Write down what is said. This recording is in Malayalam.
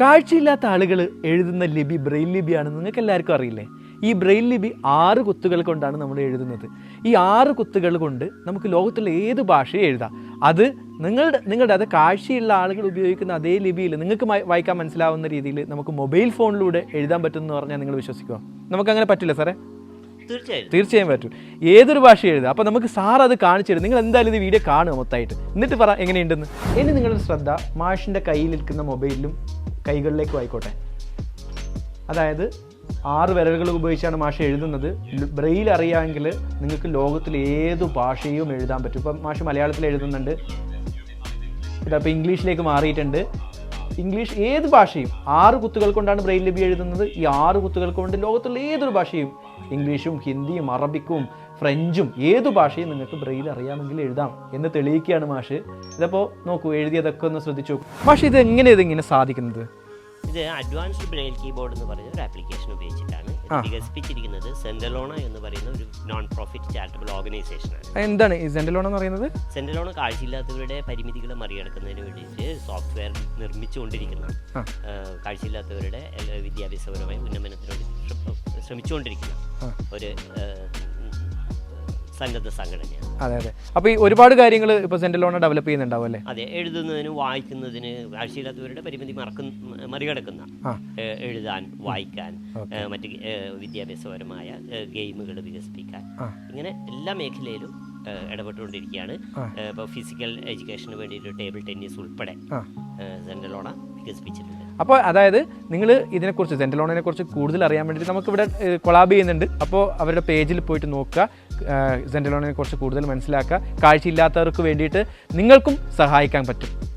കാഴ്ചയില്ലാത്ത ആളുകൾ എഴുതുന്ന ലിപി ബ്രെയിൽ ലിപിയാണെന്ന് നിങ്ങൾക്ക് എല്ലാവർക്കും അറിയില്ലേ? ഈ ബ്രെയിൽ ലിപി ആറ് കുത്തുകൾ കൊണ്ടാണ് നമ്മൾ എഴുതുന്നത്. ഈ ആറ് കുത്തുകൾ കൊണ്ട് നമുക്ക് ലോകത്തുള്ള ഏത് ഭാഷയും എഴുതാം. അത് നിങ്ങളുടെ നിങ്ങളുടെ അത് കാഴ്ചയുള്ള ആളുകൾ ഉപയോഗിക്കുന്ന അതേ ലിപിയിൽ നിങ്ങൾക്ക് വായിക്കാൻ മനസ്സിലാവുന്ന രീതിയിൽ നമുക്ക് മൊബൈൽ ഫോണിലൂടെ എഴുതാൻ പറ്റുമെന്ന് പറഞ്ഞാൽ നിങ്ങൾ വിശ്വസിക്കുമോ നമുക്കങ്ങനെ പറ്റില്ല സാറേ. തീർച്ചയായും. തീർച്ചയായും പറ്റും. ഏതൊരു ഭാഷ എഴുതാം. അപ്പോൾ നമുക്ക് സാർ അത് കാണിച്ചു തരും. നിങ്ങൾ എന്തായാലും ഇത് വീഡിയോ കാണുക മൊത്തമായിട്ട്. എന്നിട്ട് പറ എങ്ങനെയുണ്ടെന്ന്. ഇനി നിങ്ങളുടെ ശ്രദ്ധ മാഷിന്റെ നിൽക്കുന്ന മൊബൈലിലും കൈകളിലേക്കും ആയിക്കോട്ടെ. അതായത് ആറ് വിരലുകൾ ഉപയോഗിച്ചാണ് മാഷ എഴുതുന്നത്. ബ്രെയിൽ അറിയാമെങ്കിൽ നിങ്ങൾക്ക് ലോകത്തിൽ ഏത് ഭാഷയും എഴുതാൻ പറ്റും. ഇപ്പം മാഷ് മലയാളത്തിൽ എഴുതുന്നുണ്ട്. ഇതപ്പോൾ ഇംഗ്ലീഷിലേക്ക് മാറിയിട്ടുണ്ട്. ഇംഗ്ലീഷ് ഏത് ഭാഷയും ആറ് കുത്തുകൾ കൊണ്ടാണ് ബ്രെയിൽ ലിപി എഴുതുന്നത്. ഈ ആറ് കുത്തുകൾ കൊണ്ട് ലോകത്തുള്ള ഏതൊരു ഭാഷയും ഇംഗ്ലീഷും ഹിന്ദിയും അറബിക്കും ഫ്രഞ്ചും ഏത് ഭാഷയും നിങ്ങൾക്ക് ബ്രെയിൽ അറിയാമെങ്കിൽ എഴുതാം എന്ന് തെളിയിക്കുകയാണ് മാഷ്. ഇതപ്പോൾ നോക്കൂ എഴുതിയതൊക്കെ ഒന്ന് ശ്രദ്ധിച്ചു മാഷ് ഇത് എങ്ങനെ ഇതിങ്ങനെ സാധിക്കുന്നത്? ഇത് അഡ്വാൻസ്ഡ് ബ്രെയിൽ കീബോർഡ് എന്ന് പറയുന്ന ഒരു ആപ്ലിക്കേഷൻ ഉപയോഗിച്ചിട്ടാണ്. ഇത് വികസിപ്പിച്ചിരിക്കുന്നത് സെന്റലോണ എന്ന് പറയുന്ന ഒരു നോൺ പ്രോഫിറ്റ് ചാരിറ്റബിൾ ഓർഗനൈസേഷൻ ആണ് എന്താണ് ഈ സെൻഡലോൺ എന്ന് പറയുന്നത്? സെന്റലോണ കാഴ്ചയില്ലാത്തവരുടെ പരിമിതികളെ മറികടക്കുന്നതിന് വേണ്ടിയിട്ട് സോഫ്റ്റ്വെയർ നിർമ്മിച്ചുകൊണ്ടിരിക്കുന്ന കാഴ്ചയില്ലാത്തവരുടെ വിദ്യാഭ്യാസപരമായ ഉന്നമനത്തിന് വേണ്ടി ശ്രമിച്ചുകൊണ്ടിരിക്കുന്ന ഒരു സന്നദ്ധ സംഘടനയാണ്. അതെ അതെ. അപ്പോൾ ഈ ഒരുപാട് കാര്യങ്ങൾ ഇപ്പോൾ ലോണ ഡെവലപ്പ് ചെയ്യുന്നുണ്ടാവും അല്ലേ? അതെ എഴുതുന്നതിന് വായിക്കുന്നതിന് കാഴ്ചയില്ലാത്തവരുടെ പരിമിതി മറക്കുന്ന മറികടക്കുന്ന. എഴുതാൻ വായിക്കാൻ മറ്റു വിദ്യാഭ്യാസപരമായ ഗെയിമുകൾ വികസിപ്പിക്കാൻ. ഇങ്ങനെ എല്ലാ മേഖലയിലും ഇടപെട്ടുകൊണ്ടിരിക്കുകയാണ്. ഇപ്പൊ ഇപ്പോൾ ഫിസിക്കൽ എഡ്യൂക്കേഷന് വേണ്ടിയിട്ട് ടേബിൾ ടെന്നീസ് ഉൾപ്പെടെ സെന്റർ സെൻട്രലോണ വികസിപ്പിച്ചിട്ടുണ്ട്. അപ്പോൾ അതായത് നിങ്ങൾ ഇതിനെക്കുറിച്ച് സെൻട്രലോണിനെ കുറിച്ച് കൂടുതൽ അറിയാൻ വേണ്ടിയിട്ട് നമുക്കിവിടെ കൊളാബ് ചെയ്യുന്നുണ്ട്. അപ്പോൾ അവരുടെ പേജിൽ പോയിട്ട് നോക്കുക സെൻട്രലോണിനെ കുറിച്ച് കൂടുതൽ മനസ്സിലാക്കുക. കാഴ്ചയില്ലാത്തവർക്ക് വേണ്ടിയിട്ട് നിങ്ങൾക്കും സഹായിക്കാൻ പറ്റും.